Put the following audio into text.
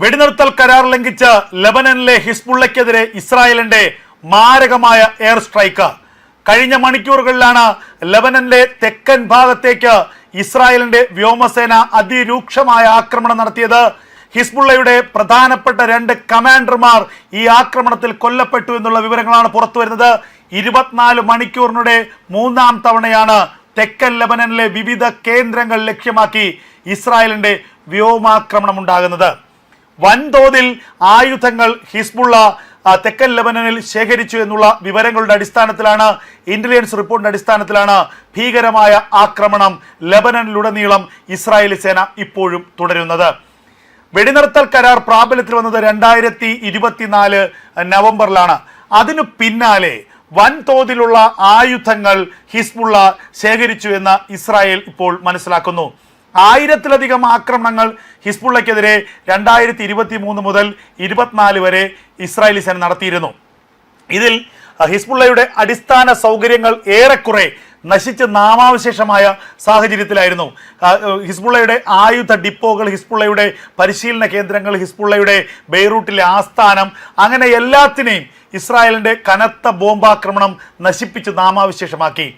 വെടിനിർത്തൽ കരാർ ലംഘിച്ച് ലബനനിലെ ഹിസ്ബുള്ളയ്ക്കെതിരെ ഇസ്രായേലിന്റെ മാരകമായ എയർ സ്ട്രൈക്ക്. കഴിഞ്ഞ മണിക്കൂറുകളിലാണ് ലബനനിലെ തെക്കൻ ഭാഗത്തേക്ക് ഇസ്രായേലിന്റെ വ്യോമസേന അതിരൂക്ഷമായ ആക്രമണം നടത്തിയത്. ഹിസ്ബുള്ളയുടെ പ്രധാനപ്പെട്ട രണ്ട് കമാൻഡർമാർ ഈ ആക്രമണത്തിൽ കൊല്ലപ്പെട്ടു എന്നുള്ള വിവരങ്ങളാണ് പുറത്തു വരുന്നത്. ഇരുപത്തിനാല് മണിക്കൂറിനുടെ മൂന്നാം തവണയാണ് തെക്കൻ ലബനനിലെ വിവിധ കേന്ദ്രങ്ങൾ ലക്ഷ്യമാക്കി ഇസ്രായേലിന്റെ വ്യോമാക്രമണം ഉണ്ടാകുന്നത്. വൻതോതിൽ ആയുധങ്ങൾ ഹിസ്ബുള്ള തെക്കൻ ലബനനിൽ ശേഖരിച്ചു എന്നുള്ള വിവരങ്ങളുടെ അടിസ്ഥാനത്തിലാണ് ഇന്റലിജൻസ് റിപ്പോർട്ടിന്റെ അടിസ്ഥാനത്തിലാണ് ഭീകരമായ ആക്രമണം ലബനനിലുടനീളം ഇസ്രായേലി സേന ഇപ്പോഴും തുടരുന്നത്. വെടിനിർത്തൽ കരാർ പ്രാബല്യത്തിൽ വന്നത് രണ്ടായിരത്തി ഇരുപത്തിനാല് നവംബറിലാണ്. അതിനു പിന്നാലെ വൻതോതിലുള്ള ആയുധങ്ങൾ ഹിസ്ബുള്ള ശേഖരിച്ചു എന്ന് ഇസ്രായേൽ ഇപ്പോൾ മനസ്സിലാക്കുന്നു. ആയിരത്തിലധികം ആക്രമണങ്ങൾ ഹിസ്ബുള്ളയ്ക്കെതിരെ രണ്ടായിരത്തി ഇരുപത്തി മൂന്ന് മുതൽ ഇരുപത്തിനാല് വരെ ഇസ്രായേലി സേന നടത്തിയിരുന്നു. ഇതിൽ ഹിസ്ബുള്ളയുടെ അടിസ്ഥാന സൗകര്യങ്ങൾ ഏറെക്കുറെ നശിച്ച് നാമാവശേഷമായ സാഹചര്യത്തിലായിരുന്നു. ഹിസ്ബുള്ളയുടെ ആയുധ ഡിപ്പോകൾ ഹിസ്ബുള്ളയുടെ പരിശീലന കേന്ദ്രങ്ങൾ ഹിസ്ബുള്ളയുടെ ബെയ്റൂട്ടിലെ ആസ്ഥാനം അങ്ങനെ എല്ലാത്തിനെയും ഇസ്രായേലിന്റെ കനത്ത ബോംബാക്രമണം നശിപ്പിച്ച് നാമാവശേഷമാക്കി.